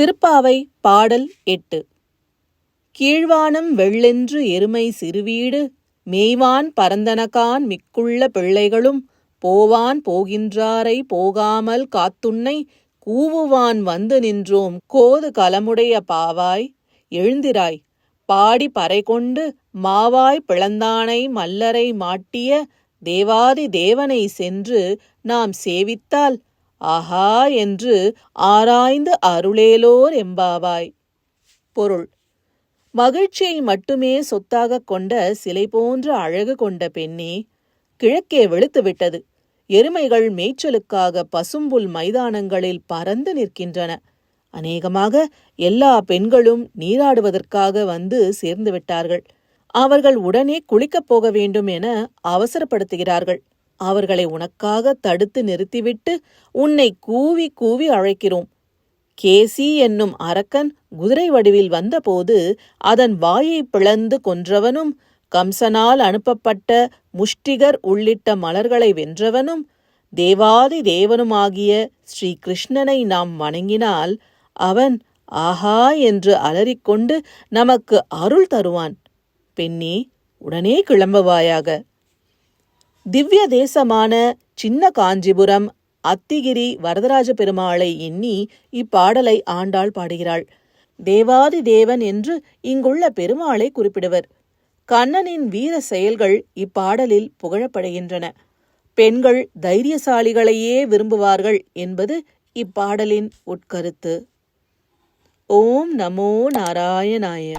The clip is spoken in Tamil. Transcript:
திருப்பாவை பாடல் எட்டு. கீழ்வானம் வெள்ளென்று எருமை சிறுவீடு மேய்வான் பரந்தனகான் மிக்குள்ள பிள்ளைகளும் போவான் போகின்றாரை போகாமல் காத்துன்னை கூவுவான் வந்து நின்றோம் கோது கலமுடைய பாவாய். எழுந்திராய் பாடி பறைகொண்டு மாவாய் பிளந்தானை மல்லரை மாட்டிய தேவாதி தேவனை சென்று நாம் சேவித்தால் ஆஹா என்று ஆராய்ந்து அருளேலோர் எம்பாவாய் பொருள். மகிழ்ச்சியை மட்டுமே சொத்தாகக் கொண்ட சிலை போன்ற அழகு கொண்ட பெண்ணே கிழக்கே வெளுத்துவிட்டது எருமைகள் மேய்ச்சலுக்காக பசும்புல் மைதானங்களில் பறந்து நிற்கின்றன. அநேகமாக எல்லா பெண்களும் நீராடுவதற்காக வந்து சேர்ந்து விட்டார்கள். அவர்கள் உடனே குளிக்கப் போக வேண்டும் என அவசரப்படுத்துகிறார்கள். அவர்களை உனக்காக தடுத்து நிறுத்திவிட்டு உன்னை கூவி கூவி அழைக்கிறோம். கேசி என்னும் அரக்கன் குதிரை வடிவில் வந்தபோது அதன் வாயை பிளந்து கொன்றவனும் கம்சனால் அனுப்பப்பட்ட முஷ்டிகர் உள்ளிட்ட மலர்களை வென்றவனும் தேவாதி தேவனுமாகிய ஸ்ரீ கிருஷ்ணனை நாம் வணங்கினால் அவன் ஆஹா என்று அலறிக்கொண்டு நமக்கு அருள் தருவான். பெண்ணே உடனே கிளம்புவாயாக. திவ்ய தேசமான சின்ன காஞ்சிபுரம் அத்திகிரி வரதராஜ பெருமாளை எண்ணி இப்பாடலை ஆண்டாள் பாடுகிறாள். தேவாதி தேவன் என்று இங்குள்ள பெருமாளை குறிப்பிடுவர். கண்ணனின் வீர செயல்கள் இப்பாடலில் புகழப்படுகின்றன. பெண்கள் தைரியசாலிகளையே விரும்புவார்கள் என்பது இப்பாடலின் உட்கருத்து. ஓம் நமோ நாராயணாய